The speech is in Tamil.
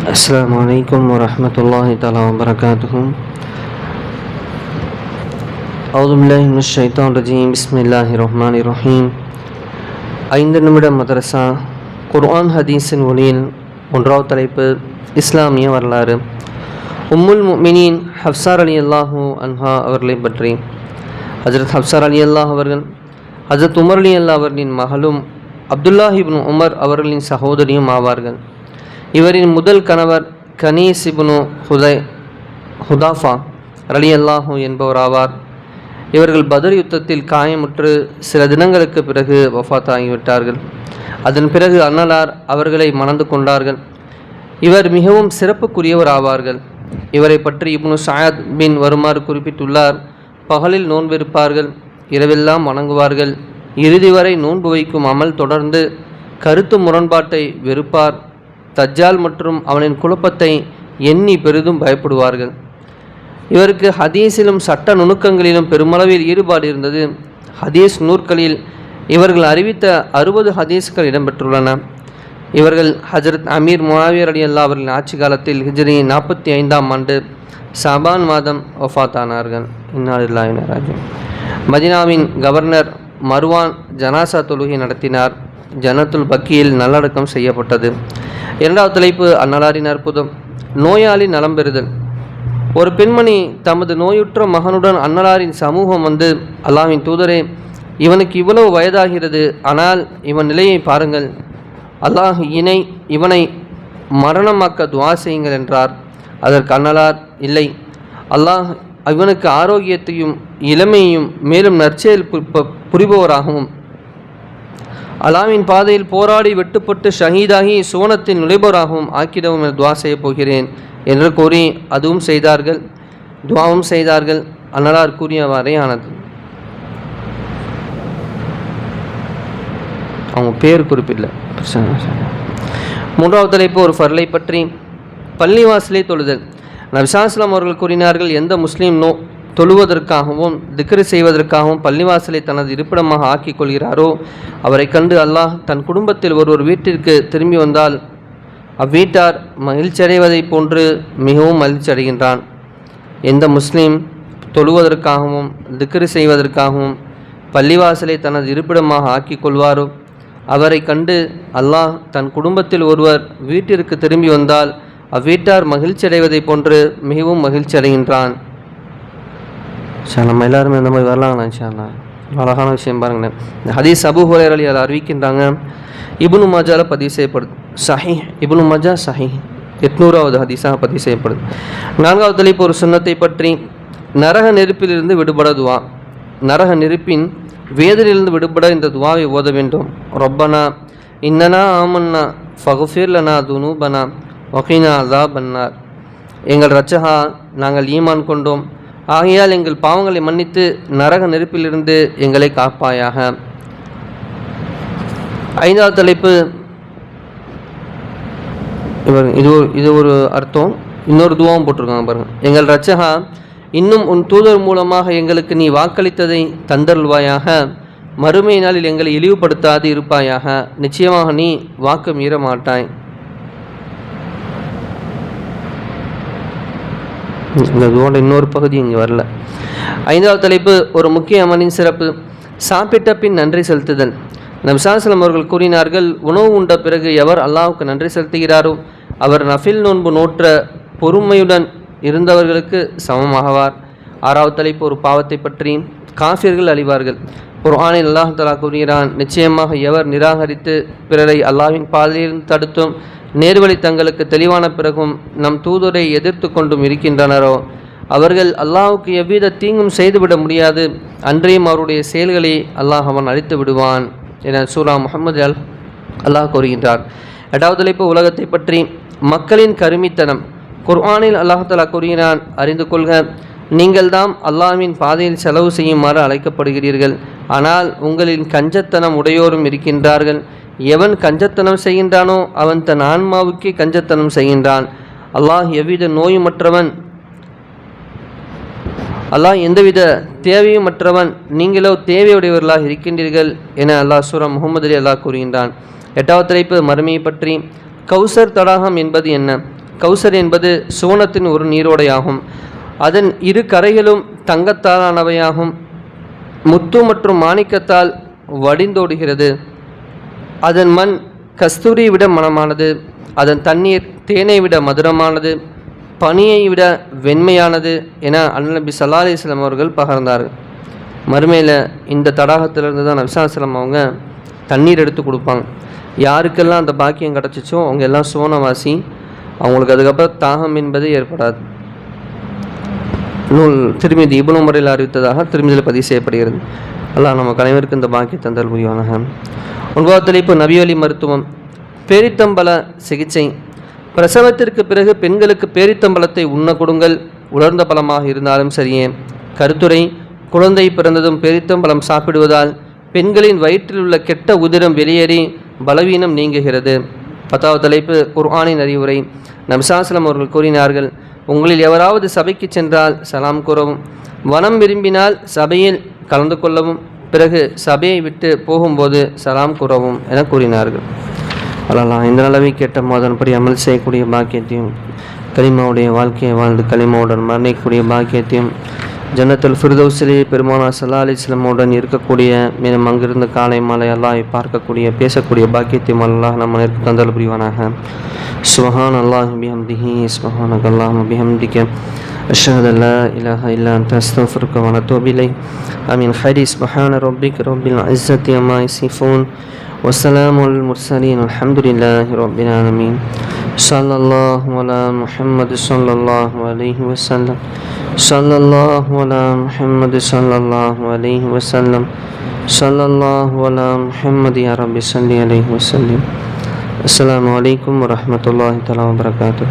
السلام عليكم ورحمة الله تعالى وبركاته أعوذ بالله من الشيطان الرجيم بسم الله الرحمن الرحيم ஐந்து நிமிட மதரசா குர்ஆன் ஹதீஸின் ஒளியில் ஒன்றாவது தலைப்பு இஸ்லாமிய வரலாறு உம்முல் முமினின் ஹப்சார் அலி அல்லாஹூ அன்ஹா அவர்களை பற்றி ஹஜரத் ஹப்சார் அலி அல்லாஹ் அவர்கள் ஹஜரத் உமர் அலி அல்லா அவர்களின் மகளும் அப்துல்லாஹ் இப்னு உமர் அவர்களின் சகோதரியும் ஆவார்கள் இவரின் முதல் கணவர் கனீசிபுனு இப்னு ஹுதை ஹுதாஃபா அலி அல்லாஹூ என்பவர் ஆவார் இவர்கள் பதர் யுத்தத்தில் காயமுற்று சில தினங்களுக்கு பிறகு வஃபாத் ஆகிவிட்டார்கள் அதன் பிறகு அன்னலார் அவர்களை மணந்து கொண்டார்கள். இவர் மிகவும் சிறப்புக்குரியவர் ஆவார்கள் இவரை பற்றி இப்னு சாயத் பின் வருமாறு குறிப்பிட்டுள்ளார். பகலில் நோன்பிருப்பார்கள் இரவெல்லாம் வணங்குவார்கள். இறுதி வரை நோன்பு வைக்கும் அமல் தொடர்ந்து கருத்து முரண்பாட்டை வெறுப்பார். தஜ்ஜால் மற்றும் அவனின் குழப்பத்தை எண்ணி பெரிதும் பயப்படுவார்கள். இவருக்கு ஹதீஸிலும் சட்ட நுணுக்கங்களிலும் பெருமளவில் ஈடுபாடு இருந்தது. ஹதீஸ் நூற்களில் இவர்கள் அறிவித்த அறுபது ஹதீஸ்கள் இடம்பெற்றுள்ளன. இவர்கள் ஹஜரத் அமீர் முனாவியர் அலி அல்லா அவர்களின் ஆட்சி காலத்தில் ஹிஜ்ரி நாற்பத்தி ஐந்தாம் ஆண்டு சபான் மாதம் ஒஃபாத்தானார்கள் இன்னாலில்லாயினராஜு மதினாவின் கவர்னர் மர்வான் ஜனாசா தொழுகை நடத்தினார். ஜனத்துல் பக்கியில் நல்லடக்கம் செய்யப்பட்டது. இரண்டாவது தலைப்பு அன்னலாரின் அற்புதம். நோயாளி நலம் பெறுதல். ஒரு பெண்மணி தமது நோயுற்ற மகனுடன் அன்னலாரின் சமூகம் வந்து அல்லாவின் தூதரே இவனுக்கு இவ்வளவு வயதாகிறது ஆனால் இவன் நிலையை பாருங்கள். அல்லாஹ் இணை இவனை மரணமாக்க துவா செய்யுங்கள் என்றார். அதற்கு அன்னலார் இல்லை. அல்லாஹ் இவனுக்கு ஆரோக்கியத்தையும் இளமையையும் மேலும் நற்செயல் புரிபவராகவும் அலாவின் பாதையில் போராடி வெட்டுப்பட்டு ஷஹீதாகி சுவனத்தில் நுழைபவராகவும் ஆக்கிடவும் என துவா செய்யப் போகிறேன் என்று கூறி அதுவும் செய்தார்கள். துவாவும் செய்தார்கள். அன்னலார் கூறியவாறே ஆனது. அவங்க பேர் குறிப்பிடல. மூன்றாவது தலைப்பு ஒரு ஃபர்லை பற்றி. பள்ளிவாசலே தொழுதல். நபிசாஸ்லாம் அவர்கள் கூறினார்கள் எந்த முஸ்லீம் நோ தொழுவதற்காகவும் திக்ரு செய்வதற்காகவும் பள்ளிவாசலை தனது இருப்பிடமாக ஆக்கிக் கொள்கிறாரோ அவரை கண்டு அல்லாஹ் தன் குடும்பத்தில் ஒருவர் வீட்டிற்கு திரும்பி வந்தால் அவ்வீட்டார் மகிழ்ச்சி அடைவதைப் போன்று மிகவும் மகிழ்ச்சி அடைகின்றான் எந்த முஸ்லீம் தொழுவதற்காகவும் திக்ரு செய்வதற்காகவும் பள்ளிவாசலை தனது இருப்பிடமாக ஆக்கிக் கொள்வாரோ அவரை கண்டு அல்லாஹ் தன் குடும்பத்தில் ஒருவர் வீட்டிற்கு திரும்பி வந்தால் அவ்வீட்டார் மகிழ்ச்சி அடைவதைப் போன்று மிகவும் மகிழ்ச்சி அடைகின்றான் சார் நம்ம எல்லாருமே இந்த மாதிரி வரலாங்கண்ணா இன்ஷால்லா அழகான விஷயம் பாருங்களேன் இந்த ஹதீஸ் அபு ஹுரேர் அலி அதை அறிவிக்கின்றாங்க? இபுனு மஜாவில் பதிவு செய்யப்படுது சஹி இபுனு மஜா சஹி எட்நூறாவது ஹதீஸாக பதிவு செய்யப்படுது. நான்காவது தலைப்பு ஒரு சுண்ணத்தை பற்றி நரக நெருப்பிலிருந்து விடுபட துவா. நரக நெருப்பின் வேதனையிலிருந்து விடுபட இந்த துவாவை ஓத வேண்டும். ரொப்பனா இன்னனா ஆமன்னா ஃபகுஃபீர்லனா துனூபனா ஒகினா அதா பன்னார் எங்கள் ரச்சகா நாங்கள் ஈமான் கொண்டோம். ஆகையால் எங்கள் பாவங்களை மன்னித்து நரக நெருப்பிலிருந்து எங்களை காப்பாயாக. ஐந்தாவது தலைப்பு. இவர் இது ஒரு இது ஒரு அர்த்தம். இன்னொரு துவாவும் போட்டிருக்காங்க பாருங்கள் எங்கள் ரச்சகா இன்னும் உன் தூதர் மூலமாக எங்களுக்கு நீ வாக்களித்ததை தந்தருள்வாயாக. மறுமை நாளில் எங்களை இழிவுபடுத்தாது இருப்பாயாக. நிச்சயமாக நீ வாக்கு மீற மாட்டாய் இந்த இதோட இன்னொரு பகுதி இங்கே வரல. ஐந்தாவது தலைப்பு ஒரு முக்கிய அமலின் சிறப்பு. சாப்பிட்ட பின் நன்றி செலுத்துதல். நபிசாஸ்லம் அவர்கள் கூறினார்கள் உணவு உண்ட பிறகு எவர் அல்லாவுக்கு நன்றி செலுத்துகிறாரோ அவர் நஃபில் நோன்பு நோற்ற பொறுமையுடன் இருந்தவர்களுக்கு சமமாகவார். ஆறாவது தலைப்பு ஒரு பாவத்தை பற்றி காஃபியர்கள் அழிவார்கள். ஒரு ஆணில் அல்லாஹ் தலா கூறுகிறான் நிச்சயமாக எவர் நிராகரித்து பிறரை அல்லாவின் பாதையிலிருந்து தடுத்தும் நேர்வழி தங்களுக்கு தெளிவான பிறகும் நம் தூதுரை எதிர்த்து கொண்டும் இருக்கின்றனரோ? அவர்கள் அல்லாஹுக்கு எவ்வித தீங்கும் செய்துவிட முடியாது. அன்றையும் அவருடைய செயல்களை அல்லாஹ் அவன் அழித்து விடுவான் என சூரா முகமது அல் அல்லாஹ் கூறுகின்றார். எட்டாவது தலைப்பு உலகத்தை பற்றி. மக்களின் கருமித்தனம். குர்ஆனில் அல்லாஹலா கூறுகிறான் அறிந்து கொள்க நீங்கள்தாம் அல்லாஹ்வின் பாதையில் செலவு செய்யுமாறு அழைக்கப்படுகிறீர்கள். ஆனால் உங்களின் கஞ்சத்தனம் உடையோரும் இருக்கின்றார்கள். எவன் கஞ்சத்தனம் செய்கின்றானோ அவன் தன் ஆன்மாவுக்கே கஞ்சத்தனம் செய்கின்றான். அல்லாஹ் எவ்வித நோயுமற்றவன்? அல்லாஹ் எந்தவித தேவையுமற்றவன்? நீங்களோ தேவையுடையவர்களாக இருக்கின்றீர்கள் என அல்லாஹ் சூரம் முகமது அலி அல்லாஹ் கூறுகின்றான். எட்டாவது தலைப்பு மறுமையை பற்றி. கௌசர் தடாகம் என்பது என்ன? கௌசர் என்பது சுவனத்தின் ஒரு நீரோடையாகும். அதன் இரு கரைகளும் தங்கத்தாலானவையாகும். முத்து மற்றும் மாணிக்கத்தால் வடிந்தோடுகிறது. அதன் மண் கஸ்தூரி விட மணமானது அதன் தண்ணீர் தேனை விட மதுரமானது பனியை விட வெண்மையானது என அண்ணநபி சல்லா அலிஸ்லாம் அவர்கள் பகர்ந்தார் மறுமையில் இந்த தடாகத்திலிருந்து தான் நபிசாஸ்லாம் அவங்க தண்ணீர் எடுத்து கொடுப்பாங்க. யாருக்கெல்லாம் அந்த பாக்கியம் கிடச்சிச்சோ அவங்க எல்லாம் சோனவாசி அவங்களுக்கு அதுக்கப்புறம் தாகம் என்பது ஏற்படாது. நூல் திருமதி இபுனு முறையில் அறிவித்ததாக திருமதியில் பதிவு செய்யப்படுகிறது. அல்லாஹ் நம்ம அனைவருக்கும் இந்த பாக்கிய தந்தல் புரிவானாக. ஒன்பதாவது தலைப்பு நபியொலி மருத்துவம். பேரித்தம்பல சிகிச்சை. பிரசவத்திற்கு பிறகு பெண்களுக்கு பேரித்தம்பலத்தை உண்ண கொடுங்கள் உலர்ந்த பழமாக இருந்தாலும் சரியே. கருத்துரை குழந்தை பிறந்ததும் பேரித்தம்பலம் சாப்பிடுவதால் பெண்களின் வயிற்றில் உள்ள கெட்ட உதிரம் வெளியேறி பலவீனம் நீங்குகிறது. பத்தாவது தலைப்பு குர்ஆனின் அறிவுரை. நம்சாசலம் அவர்கள் கூறினார்கள் உங்களில் எவராவது சபைக்கு சென்றால் சலாம் கூறவும். வனம் விரும்பினால் சபையில் கலந்து கொள்ளவும் பிறகு சபையை விட்டு போகும்போது சலாம் கூறவும் என கூறினார்கள். அல்லலாம் இந்த நிலவை கேட்ட மோதன்படி அமல் செய்யக்கூடிய பாக்கியத்தையும் கலிமாவுடைய வாழ்க்கையை வாழ்ந்து கலிமாவுடன் மரணிக்கக்கூடிய பாக்கியத்தையும் ஜன்னத்தில் ஃபிர்தௌசிலே பெருமானா சல்லா அலிஸ்லமுடன் இருக்கக்கூடிய மேலும் அங்கிருந்து காலை மாலை அல்லாஹை பார்க்கக்கூடிய பேசக்கூடிய பாக்கியத்தையும் அல்லாஹ் நம்ம நிற்கு தந்தல் புரிவானாக. சுஹான் அல்லாஹ் பிஹம்திஹி சுஹான் அல்லாஹ் பிஹம்திக்க أشهد أن لا إله إلا أنت أستغفرك ونتوب إليك. آمين. خير سبحان ربك رب العزة عما يصفون والسلام على المرسلين الحمد لله رب العالمين. صلى الله على محمد صلى الله عليه وسلم. صلى الله على محمد صلى الله عليه وسلم. صلى الله على محمد يا رب صل عليه وسلم. السلام عليكم ورحمة الله تعالى وبركاته.